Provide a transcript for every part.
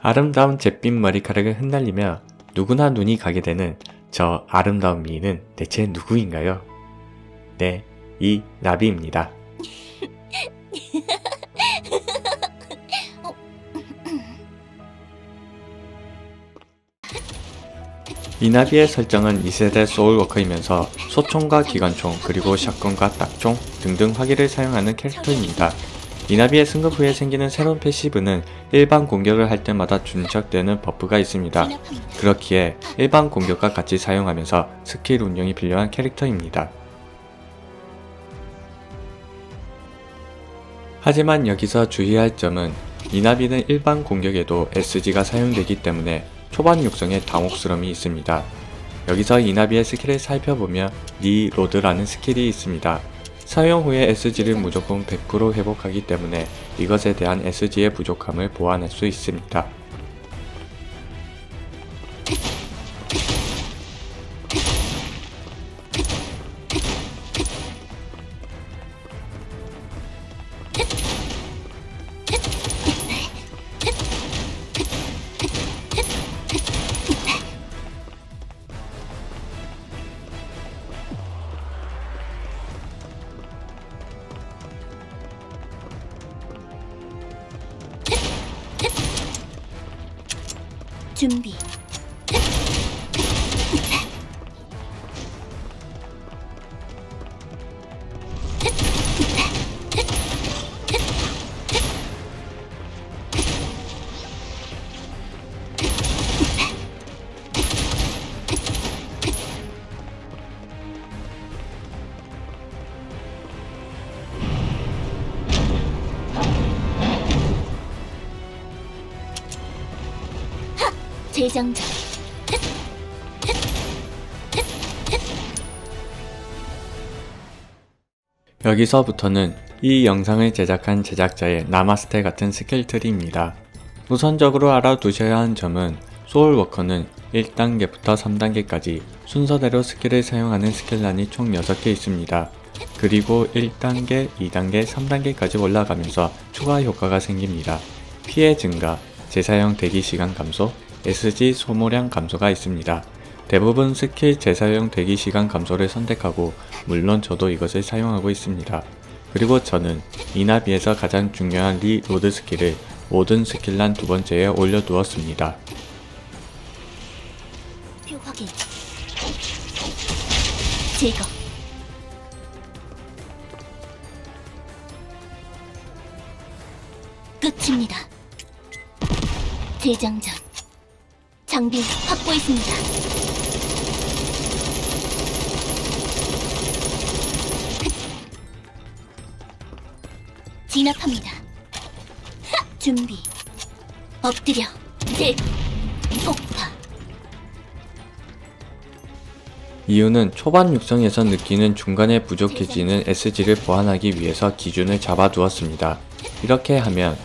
아름다운 잿빛 머리카락을 흩날리며 누구나 눈이 가게 되는 저 아름다운 미인은 대체 누구인가요? 네, 이 나비입니다. 이나비의 설정은 2세대 소울워커이면서 소총과 기관총 그리고 샷건과 딱총 등등 화기를 사용하는 캐릭터입니다. 이나비의 승급 후에 생기는 새로운 패시브는 일반 공격을 할 때마다 준척되는 버프가 있습니다. 그렇기에 일반 공격과 같이 사용하면서 스킬 운용이 필요한 캐릭터입니다. 하지만 여기서 주의할 점은 이나비는 일반 공격에도 SG가 사용되기 때문에 초반 육성에 당혹스러움이 있습니다. 여기서 이나비의 스킬을 살펴보면 리로드라는 스킬이 있습니다. 사용 후에 SG를 무조건 100% 회복하기 때문에 이것에 대한 SG의 부족함을 보완할 수 있습니다. 준비. 재장전. 여기서부터는 이 영상을 제작한 제작자의 나마스테 같은 스킬트리입니다. 우선적으로 알아두셔야 하는 점은 소울워커는 1단계부터 3단계까지 순서대로 스킬을 사용하는 스킬란이 총 6개 있습니다. 그리고 1단계, 2단계, 3단계까지 올라가면서 추가 효과가 생깁니다. 피해 증가, 재사용 대기 시간 감소, SG 소모량 감소가 있습니다. 대부분 스킬 재사용 대기 시간 감소를 선택하고 물론 저도 이것을 사용하고 있습니다. 그리고 저는 이나비에서 가장 중요한 리로드 스킬을 모든 스킬란 두 번째에 올려두었습니다. 표 확인. 제거. 끝입니다. 재장전. 장비 확보했습니다. 진압합니다. 하! 준비. 엎드려. 제 폭파. 이유는 초반 육성에서 느끼는 중간에 부족해지는 SG를 보완하기 위해서 기준을 잡아두었습니다. 이렇게 하면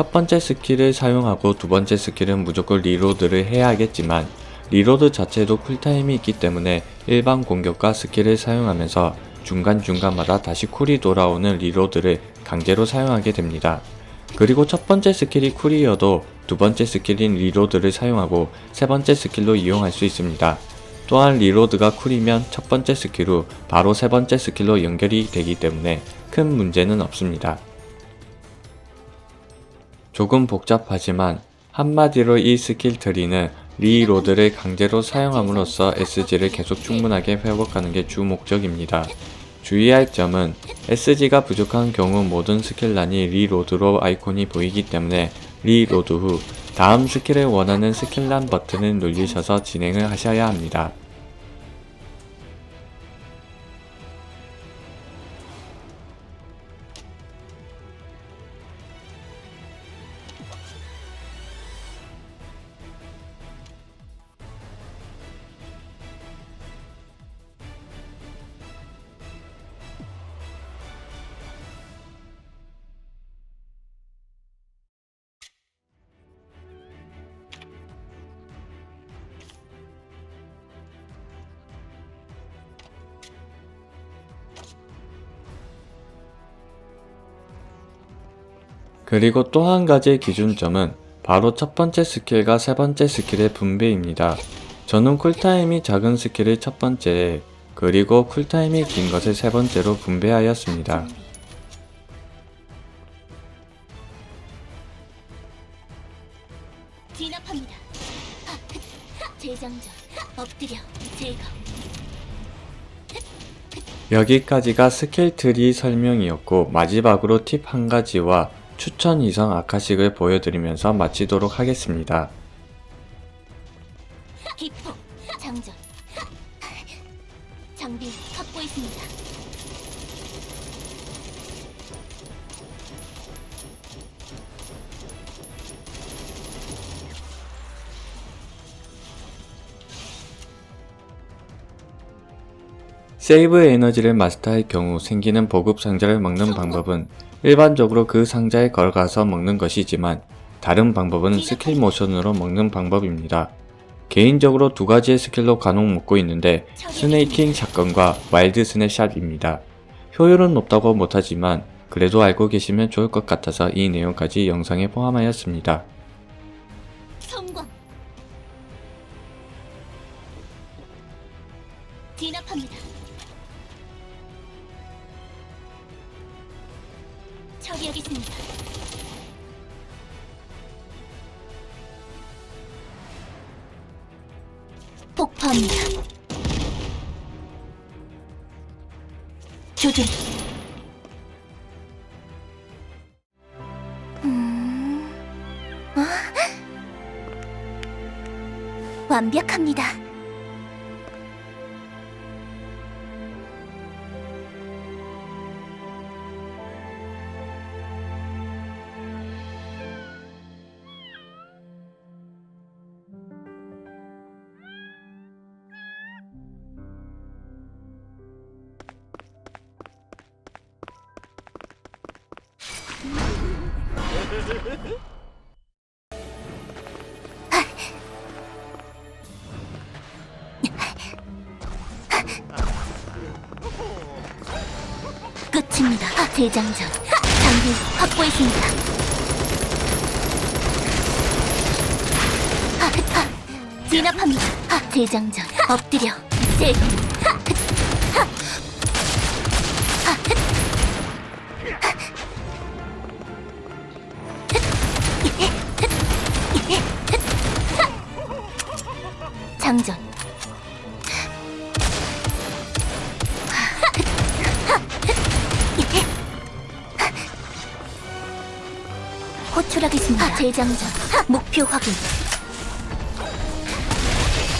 첫 번째 스킬을 사용하고 두 번째 스킬은 무조건 리로드를 해야 하겠지만 리로드 자체도 쿨타임이 있기 때문에 일반 공격과 스킬을 사용하면서 중간중간마다 다시 쿨이 돌아오는 리로드를 강제로 사용하게 됩니다. 그리고 첫 번째 스킬이 쿨이어도 두 번째 스킬인 리로드를 사용하고 세 번째 스킬로 이용할 수 있습니다. 또한 리로드가 쿨이면 첫 번째 스킬 후 바로 세 번째 스킬로 연결이 되기 때문에 큰 문제는 없습니다. 조금 복잡하지만 한마디로 이 스킬 트리는 리로드를 강제로 사용함으로써 SG를 계속 충분하게 회복하는 게 주 목적입니다. 주의할 점은 SG가 부족한 경우 모든 스킬란이 리로드로 아이콘이 보이기 때문에 리로드 후 다음 스킬을 원하는 스킬란 버튼을 누르셔서 진행을 하셔야 합니다. 그리고 또 한 가지 기준점은 바로 첫 번째 스킬과 세 번째 스킬의 분배입니다. 저는 쿨타임이 작은 스킬을 첫 번째에 그리고 쿨타임이 긴 것을 세 번째로 분배하였습니다. 진압합니다. 재장전. 엎드려. 제거. 여기까지가 스킬 트리 설명이었고 마지막으로 팁 한 가지와 추천 이성 아카식을 보여드리면서 마치도록 하겠습니다. 기폭. 장전. 장비 확보했습니다. 세이브 에너지를 마스터할 경우 생기는 보급 상자를 먹는 방법은 일반적으로 그 상자에 걸어가서 먹는 것이지만 다른 방법은 스킬 모션으로 먹는 방법입니다. 개인적으로 두 가지의 스킬로 간혹 먹고 있는데 스네이킹 샷건과 와일드 스냅샷입니다. 효율은 높다고 못하지만 그래도 알고 계시면 좋을 것 같아서 이 내용까지 영상에 포함하였습니다. 성공. 완벽합니다. 재장전. 장비 확보했습니다. 아, 아, 진압합니다. 아, 재장전. 엎드려. 제거. 아, 아, 아, 장전. 하겠습니다. 재장전. 목표 확인.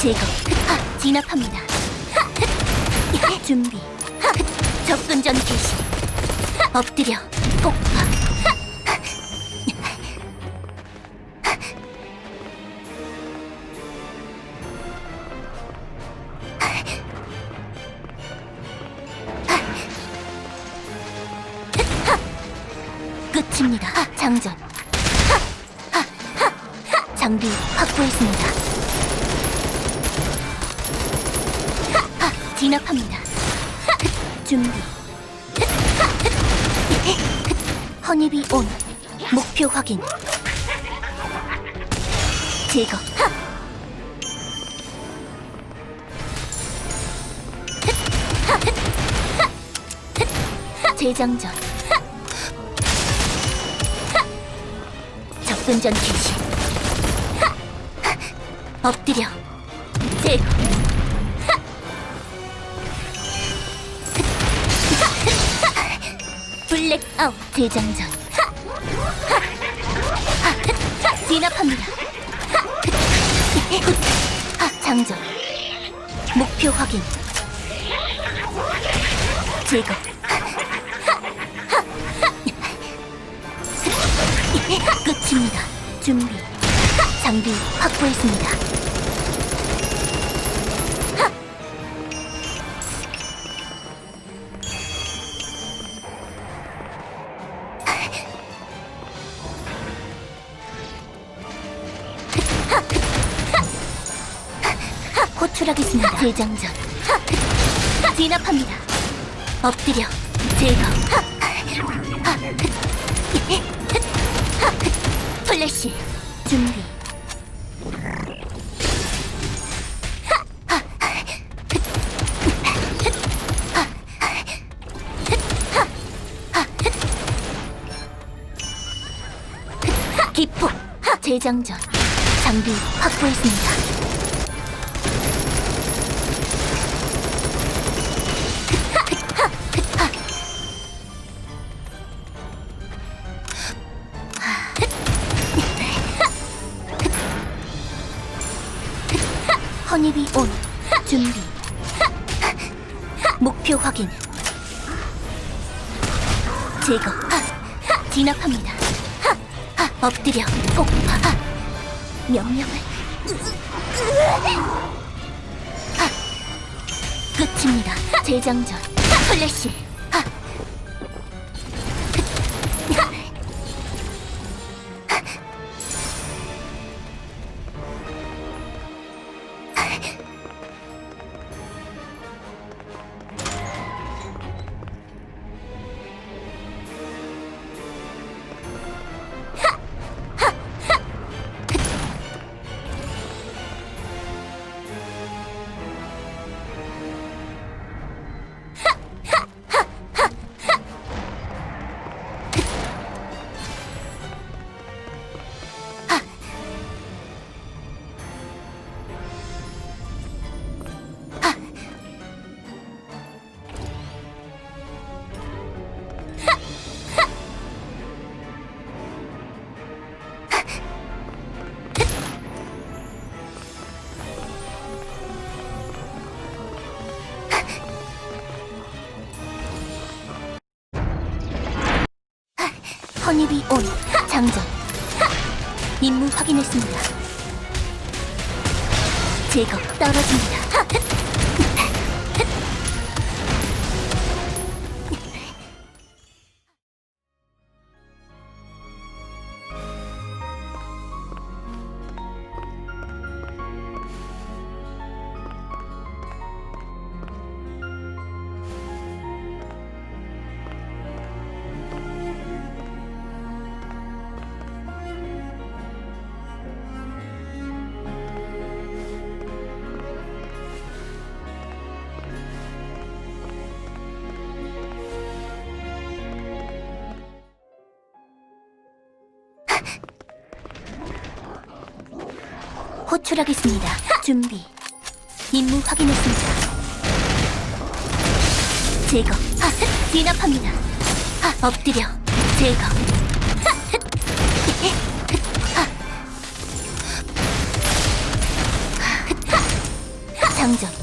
제거. 하, 진압합니다. 하, 준비. 하, 접근 전 개시. 엎드려. 장비 확보했습니다. 하, 하, 진압합니다. 하, 준비. 허니비 온. 목표 확인. 제거. 하. 재장전. 접근전 개시. 엎드려. 제거. 블랙아웃 대장전. 진압합니다. 장전. 목표 확인. 제거. 끝입니다. 준비. 장비 확보했습니다. 호출하겠습니다. 대장전. 진압합니다. 엎드려. 제거. 플래시 준비. 재장전 장비 확보했습니다. 끝입니다. 재장전. 플래시 허니비 온 장전. 임무 확인했습니다. 제거 떨어집니다 호출하겠습니다 준비 임무 확인했습니다 제거 아, 진압합니다 아, 엎드려 제거 끝입니다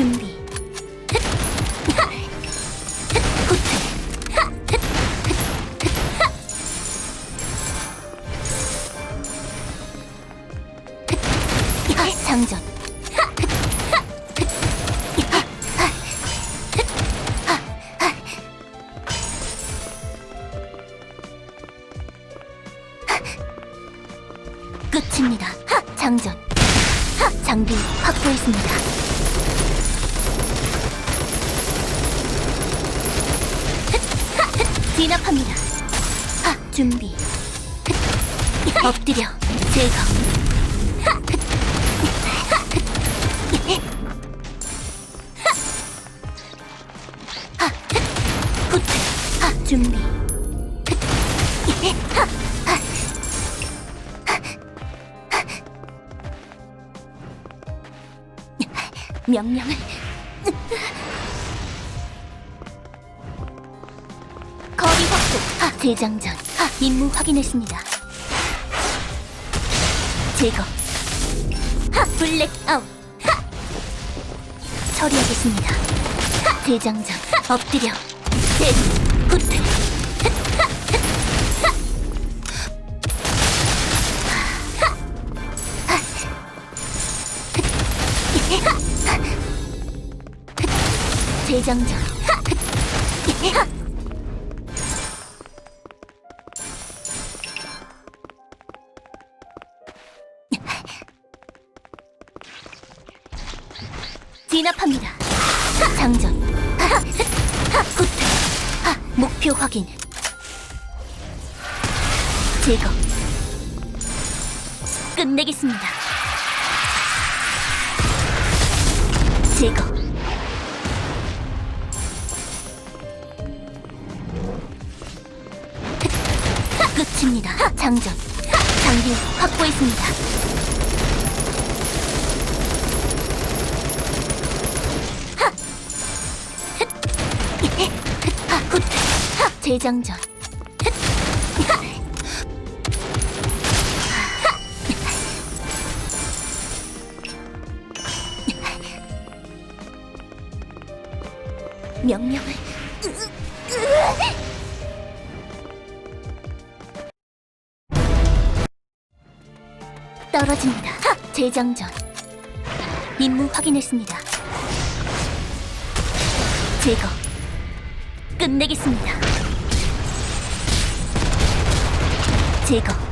준비 진압합니다. 하, 준비. 엎드려 제거. 명령을 대장전. 아, 임무 확인했습니다. 제거. 하, 블랙 아웃. 하. 처리하겠습니다. 하, 대장전. 하, 엎드려. 대 후퇴. 대장전. 진압합니다. 하, 장전. 하, 목표 확인. 제거. 끝내겠습니다. 제거. 하, 끝입니다. 하, 장전. 하, 장비 확보했습니다. 재장전. 명령을 떨어집니다. 하! 재장전. 임무 확인했습니다. 제거. 끝내겠습니다. 제거.